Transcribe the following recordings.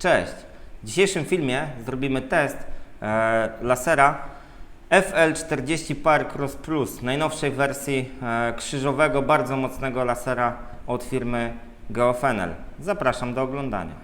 Cześć! W dzisiejszym filmie zrobimy test e, lasera FL40 Par Cross Plus, najnowszej wersji e, krzyżowego, bardzo mocnego lasera od firmy Geofenel. Zapraszam do oglądania.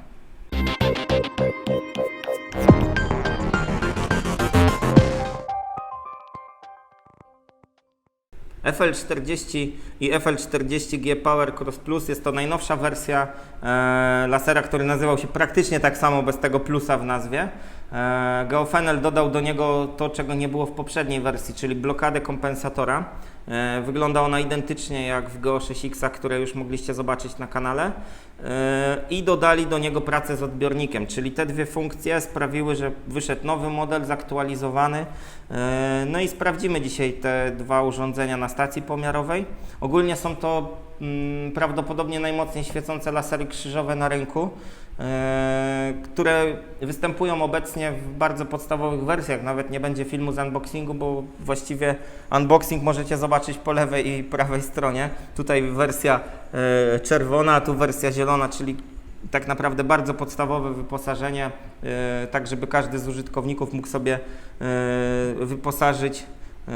FL40 i FL40G Power Cross Plus jest to najnowsza wersja e, lasera, który nazywał się praktycznie tak samo bez tego plusa w nazwie. E, Geofenel dodał do niego to, czego nie było w poprzedniej wersji, czyli blokadę kompensatora. E, wygląda ona identycznie jak w Geo 6X, które już mogliście zobaczyć na kanale. E, I dodali do niego pracę z odbiornikiem, czyli te dwie funkcje sprawiły, że wyszedł nowy model zaktualizowany. E, No i sprawdzimy dzisiaj te dwa urządzenia na stacji pomiarowej. Ogólnie są to mm, prawdopodobnie najmocniej świecące lasery krzyżowe na rynku, e, które występują obecnie w bardzo podstawowych wersjach. Nawet nie będzie filmu z unboxingu, bo właściwie unboxing możecie zobaczyć po lewej i prawej stronie. Tutaj wersja czerwona, a tu wersja zielona, czyli tak naprawdę bardzo podstawowe wyposażenie, e, tak żeby każdy z użytkowników mógł sobie e, wyposażyć e,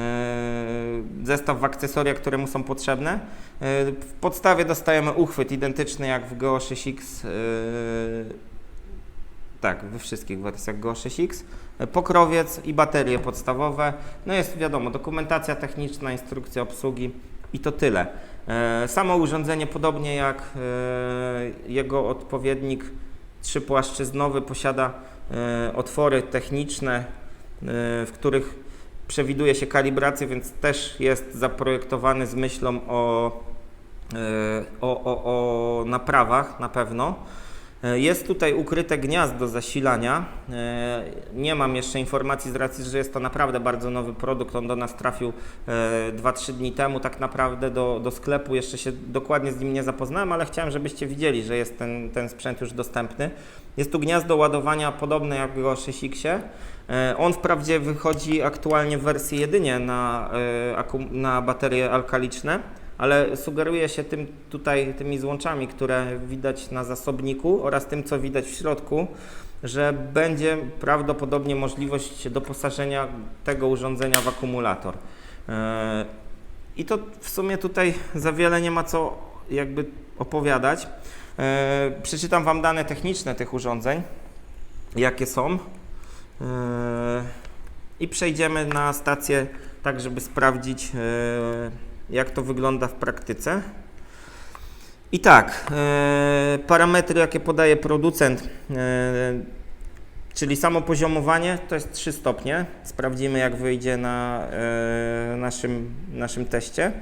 zestaw w akcesoria, które mu są potrzebne. E, W podstawie dostajemy uchwyt identyczny jak w Geo 6X. e, Tak, we wszystkich wersjach Go 6X. E, Pokrowiec i baterie podstawowe. No jest wiadomo, dokumentacja techniczna, instrukcja obsługi i to tyle. E, Samo urządzenie, podobnie jak e, jego odpowiednik trzypłaszczyznowy, posiada e, otwory techniczne, w których przewiduje się kalibrację, więc też jest zaprojektowany z myślą o, o, o, o naprawach na pewno. E, Jest tutaj ukryte gniazdo zasilania. E, Nie mam jeszcze informacji z racji, że jest to naprawdę bardzo nowy produkt. On do nas trafił e, 2-3 dni temu tak naprawdę do, do sklepu. Jeszcze się dokładnie z nim nie zapoznałem, ale chciałem, żebyście widzieli, że jest ten, ten sprzęt już dostępny. Jest tu gniazdo ładowania podobne jak w 6X. E, On wprawdzie wychodzi aktualnie w wersji jedynie na, e, na baterie alkaliczne, ale sugeruje się tym tutaj tymi złączami, które widać na zasobniku oraz tym, co widać w środku, że będzie prawdopodobnie możliwość doposażenia tego urządzenia w akumulator. E, I to w sumie tutaj za wiele nie ma co jakby opowiadać. E, Przeczytam Wam dane techniczne tych urządzeń, jakie są. E, I przejdziemy na stację, tak żeby sprawdzić, jak to wygląda w praktyce. I tak, e, parametry, jakie podaje producent, e, czyli samo poziomowanie, to jest 3 stopnie. Sprawdzimy, jak wyjdzie na e, naszym, naszym teście.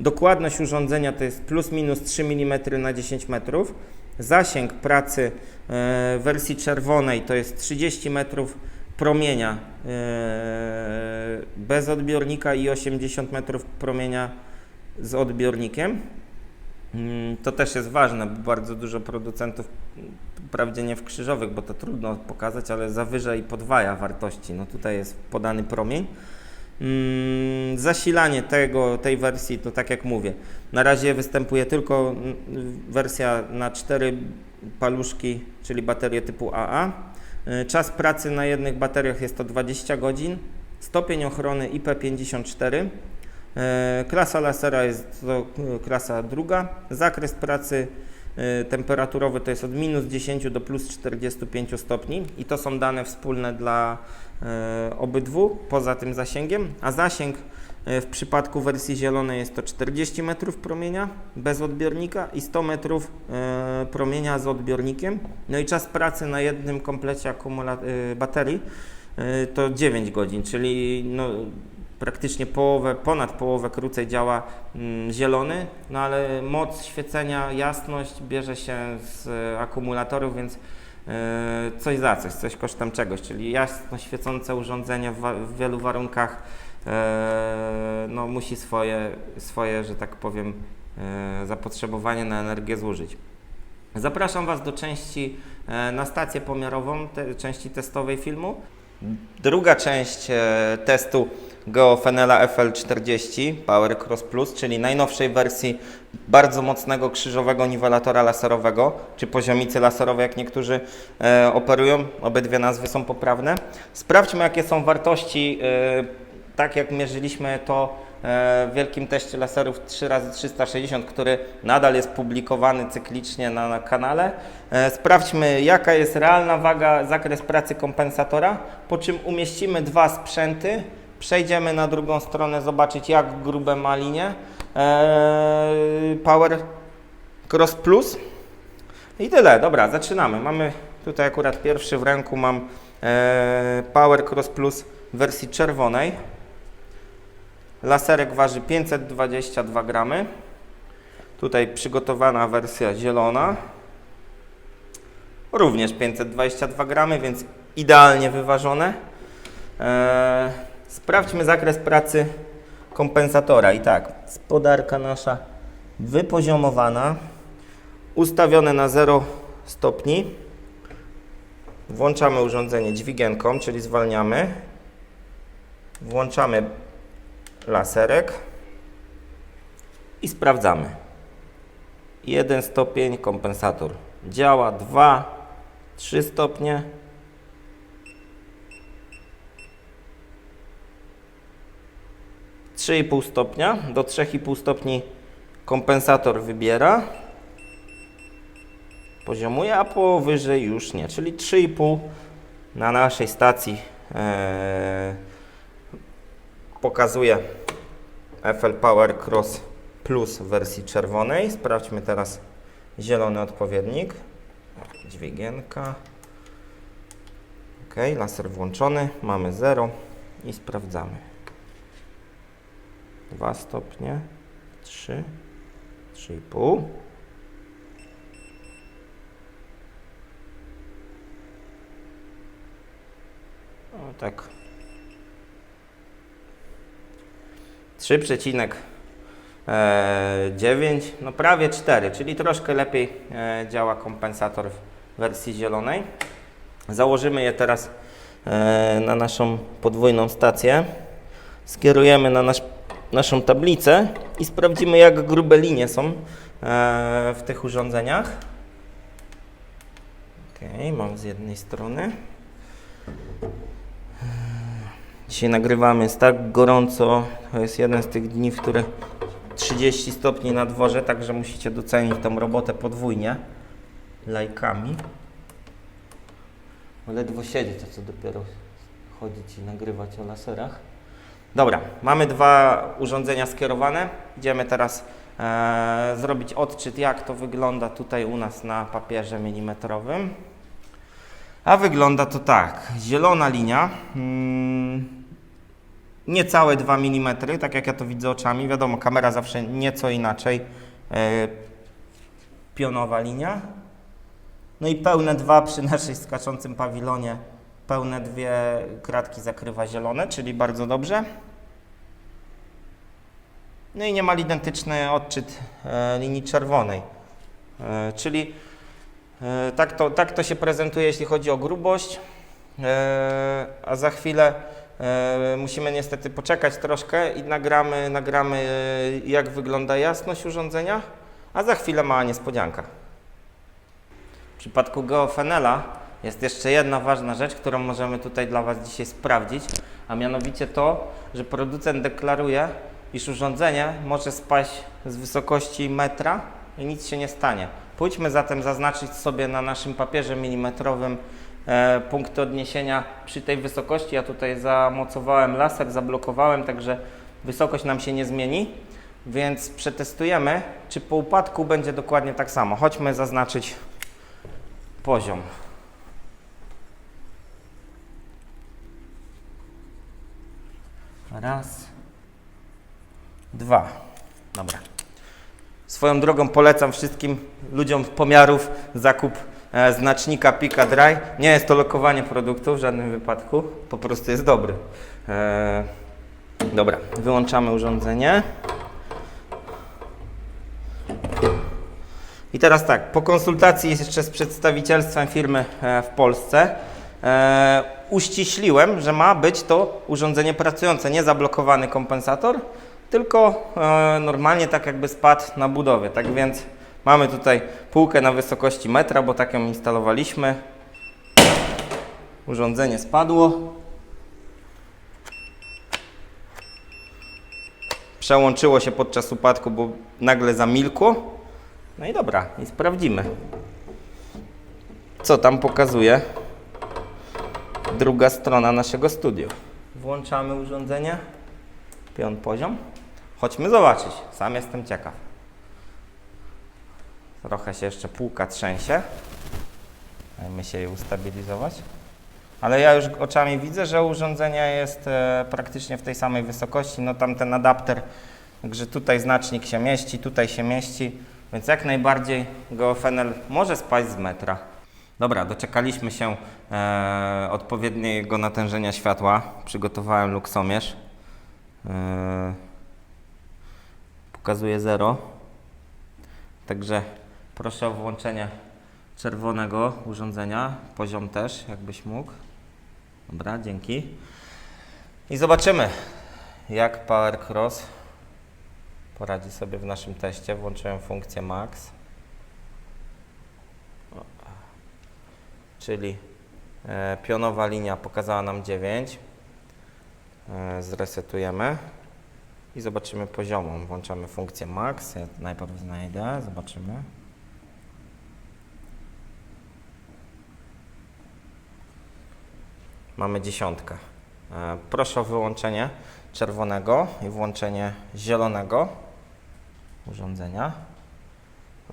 Dokładność urządzenia to jest plus minus 3 mm na 10 metrów. Zasięg pracy e, wersji czerwonej to jest 30 metrów promienia e, bez odbiornika i 80 metrów promienia z odbiornikiem. Mm, To też jest ważne, bo bardzo dużo producentów, mm, wprawdzie nie w krzyżowych, bo to trudno pokazać, ale zawyża i podwaja wartości. No tutaj jest podany promień. Mm, Zasilanie tego, tej wersji, to tak jak mówię, na razie występuje tylko wersja na cztery paluszki, czyli baterie typu AA. Y, Czas pracy na jednych bateriach jest to 20 godzin. Stopień ochrony IP54. E, Klasa lasera jest to e, klasa druga. Zakres pracy e, temperaturowy to jest od minus 10 do plus 45 stopni i to są dane wspólne dla e, obydwu poza tym zasięgiem, a zasięg e, w przypadku wersji zielonej jest to 40 metrów promienia bez odbiornika i 100 metrów e, promienia z odbiornikiem. No i czas pracy na jednym komplecie e, baterii e, to 9 godzin, czyli no, praktycznie połowę, ponad połowę krócej działa mm, zielony, no ale moc świecenia, jasność bierze się z e, akumulatorów, więc e, coś za coś, coś kosztem czegoś, czyli jasno świecące urządzenie w, wielu warunkach e, no, musi swoje, swoje, że tak powiem, e, zapotrzebowanie na energię złożyć. Zapraszam Was do części e, na stację pomiarową, te, części testowej filmu. Druga część e, testu Geofenela FL40 Power Cross Plus, czyli najnowszej wersji bardzo mocnego krzyżowego niwelatora laserowego, czy poziomicy laserowej, jak niektórzy e, operują. Obydwie nazwy są poprawne. Sprawdźmy, jakie są wartości, e, tak jak mierzyliśmy to e, w wielkim teście laserów 3x360, który nadal jest publikowany cyklicznie na, na kanale. E, Sprawdźmy, jaka jest realna waga, zakres pracy kompensatora, po czym umieścimy dwa sprzęty, przejdziemy na drugą stronę, zobaczyć jak grube ma linie. E, Power Cross Plus. I tyle, dobra, zaczynamy. Mamy tutaj akurat pierwszy w ręku mam Power Cross Plus w wersji czerwonej. Laserek waży 522 gramy. Tutaj przygotowana wersja zielona. Również 522 gramy, więc idealnie wyważone. Eee, sprawdźmy zakres pracy kompensatora. I tak, spodarka nasza wypoziomowana, ustawione na 0 stopni. Włączamy urządzenie dźwigienką, czyli zwalniamy. Włączamy laserek i sprawdzamy. Jeden stopień kompensator działa, dwa, trzy stopnie. Trzy i pół stopnia. Do trzech i pół stopni kompensator wybiera. Poziomuje, a powyżej już nie. Czyli 3,5 na naszej stacji e, pokazuje FL Power Cross Plus w wersji czerwonej. Sprawdźmy teraz zielony odpowiednik. Dźwigienka. Ok, laser włączony. Mamy 0 i sprawdzamy. 2 stopnie, 3, 3,5. O, tak 3,9, no prawie 4, czyli troszkę lepiej e, działa kompensator w wersji zielonej. Założymy je teraz e, na naszą podwójną stację. Skierujemy na nasz, naszą tablicę i sprawdzimy, jak grube linie są e, w tych urządzeniach. Ok, mam z jednej strony. Dzisiaj nagrywamy, jest tak gorąco. To jest jeden z tych dni, w których 30 stopni na dworze, także musicie docenić tą robotę podwójnie. Lajkami. Ledwo siedzi, to co dopiero chodzić i nagrywać o laserach. Dobra, mamy dwa urządzenia skierowane. Idziemy teraz e, zrobić odczyt, jak to wygląda tutaj u nas na papierze milimetrowym. A wygląda to tak. Zielona linia, mm, niecałe 2 mm, tak jak ja to widzę oczami. Wiadomo, kamera zawsze nieco inaczej. E, pionowa linia. No i pełne dwa przy naszej skaczącym pawilonie. Pełne dwie kratki zakrywa zielone, czyli bardzo dobrze. No i niemal identyczny odczyt e, linii czerwonej. E, czyli Tak to, tak to się prezentuje, jeśli chodzi o grubość, a za chwilę musimy niestety poczekać troszkę i nagramy, nagramy e, jak wygląda jasność urządzenia, a za chwilę mała niespodzianka. W przypadku geofenela jest jeszcze jedna ważna rzecz, którą możemy tutaj dla Was dzisiaj sprawdzić, a mianowicie to, że producent deklaruje, iż urządzenie może spaść z wysokości metra i nic się nie stanie. Pójdźmy zatem zaznaczyć sobie na naszym papierze milimetrowym e, punkty odniesienia przy tej wysokości. Ja tutaj zamocowałem laser, zablokowałem, także wysokość nam się nie zmieni. Więc przetestujemy, czy po upadku będzie dokładnie tak samo. Chodźmy zaznaczyć poziom. Raz, dwa. Dobra. Swoją drogą polecam wszystkim ludziom pomiarów zakup e, znacznika Pika Dry. Nie jest to lokowanie produktu w żadnym wypadku, po prostu jest dobry. E, dobra, wyłączamy urządzenie. I teraz tak, po konsultacji jeszcze z przedstawicielstwem firmy e, w Polsce uściśliłem, że ma być to urządzenie pracujące, nie zablokowany kompensator, tylko normalnie tak jakby spadł na budowie. Tak więc mamy tutaj półkę na wysokości metra, bo tak ją instalowaliśmy. Urządzenie spadło. Przełączyło się podczas upadku, bo nagle zamilkło. No i dobra, i sprawdzimy. Co tam pokazuje druga strona naszego studiu. Włączamy urządzenie. Pion poziom. Chodźmy zobaczyć. Sam jestem ciekaw. Trochę się jeszcze półka trzęsie. Dajmy się je ustabilizować. Ale ja już oczami widzę, że urządzenie jest e, praktycznie w tej samej wysokości. No tam ten adapter, także tutaj znacznik się mieści, tutaj się mieści, więc jak najbardziej geofenel może spaść z metra. Dobra, doczekaliśmy się e, odpowiedniego natężenia światła. Przygotowałem luksomierz. E, pokazuje 0. Także proszę o włączenie czerwonego urządzenia. Poziom też, jakbyś mógł. Dobra, dzięki. I zobaczymy, jak Power Cross poradzi sobie w naszym teście. Włączyłem funkcję Max. Czyli e, pionowa linia pokazała nam 9. E, zresetujemy i zobaczymy poziomą. Włączamy funkcję Max. Ja najpierw znajdę, zobaczymy. Mamy dziesiątkę. E, Proszę o wyłączenie czerwonego i włączenie zielonego urządzenia.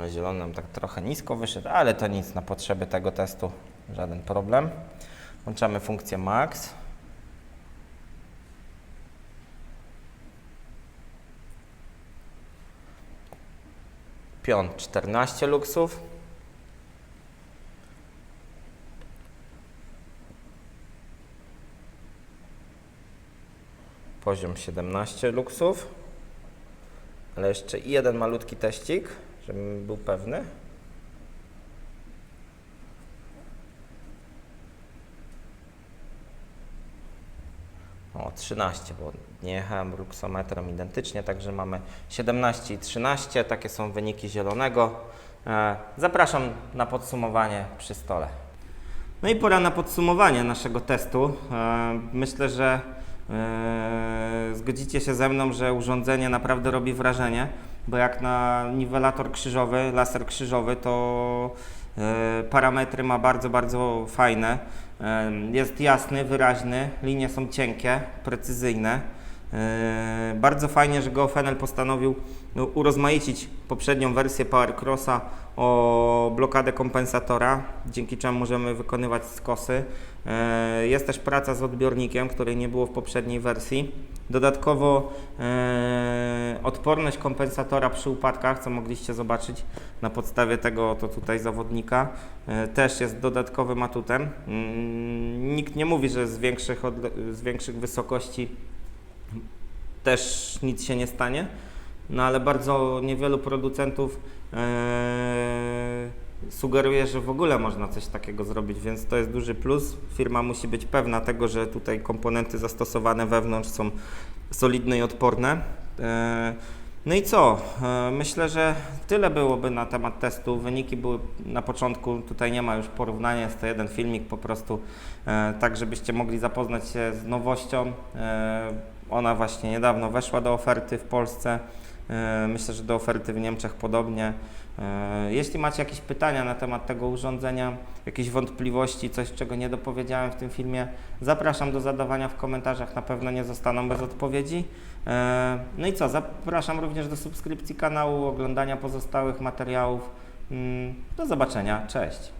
Zielony nam tak trochę nisko wyszedł, ale to nic na potrzeby tego testu, żaden problem. Włączamy funkcję Max. Pion 14 luksów. Poziom 17 luksów. Ale jeszcze jeden malutki teścik, żebym był pewny. O, 13, bo nie jechałem luksometrem identycznie, także mamy 17 i 13. Takie są wyniki zielonego. E, Zapraszam na podsumowanie przy stole. No i pora na podsumowanie naszego testu. E, Myślę, że zgodzicie się ze mną, że urządzenie naprawdę robi wrażenie, bo jak na niwelator krzyżowy, laser krzyżowy, to e, parametry ma bardzo, bardzo fajne. E, Jest jasny, wyraźny, linie są cienkie, precyzyjne. E, Bardzo fajnie, że GeoFenel postanowił no, urozmaicić poprzednią wersję PowerCrossa o blokadę kompensatora, dzięki czemu możemy wykonywać skosy. E, Jest też praca z odbiornikiem, której nie było w poprzedniej wersji. Dodatkowo e, odporność kompensatora przy upadkach, co mogliście zobaczyć na podstawie tego to tutaj zawodnika, też jest dodatkowym atutem. Mm, Nikt nie mówi, że z większych, z większych wysokości też nic się nie stanie, no ale bardzo niewielu producentów e, sugeruje, że w ogóle można coś takiego zrobić, więc to jest duży plus. Firma musi być pewna tego, że tutaj komponenty zastosowane wewnątrz są solidne i odporne. E, no i co? E, Myślę, że tyle byłoby na temat testu. Wyniki były na początku, tutaj nie ma już porównania, jest to jeden filmik po prostu, tak żebyście mogli zapoznać się z nowością. Ona właśnie niedawno weszła do oferty w Polsce. E, Myślę, że do oferty w Niemczech podobnie. E, Jeśli macie jakieś pytania na temat tego urządzenia, jakieś wątpliwości, coś czego nie dopowiedziałem w tym filmie, zapraszam do zadawania w komentarzach, na pewno nie zostaną bez odpowiedzi. E, No i co, zapraszam również do subskrypcji kanału, oglądania pozostałych materiałów. Mm, Do zobaczenia, cześć.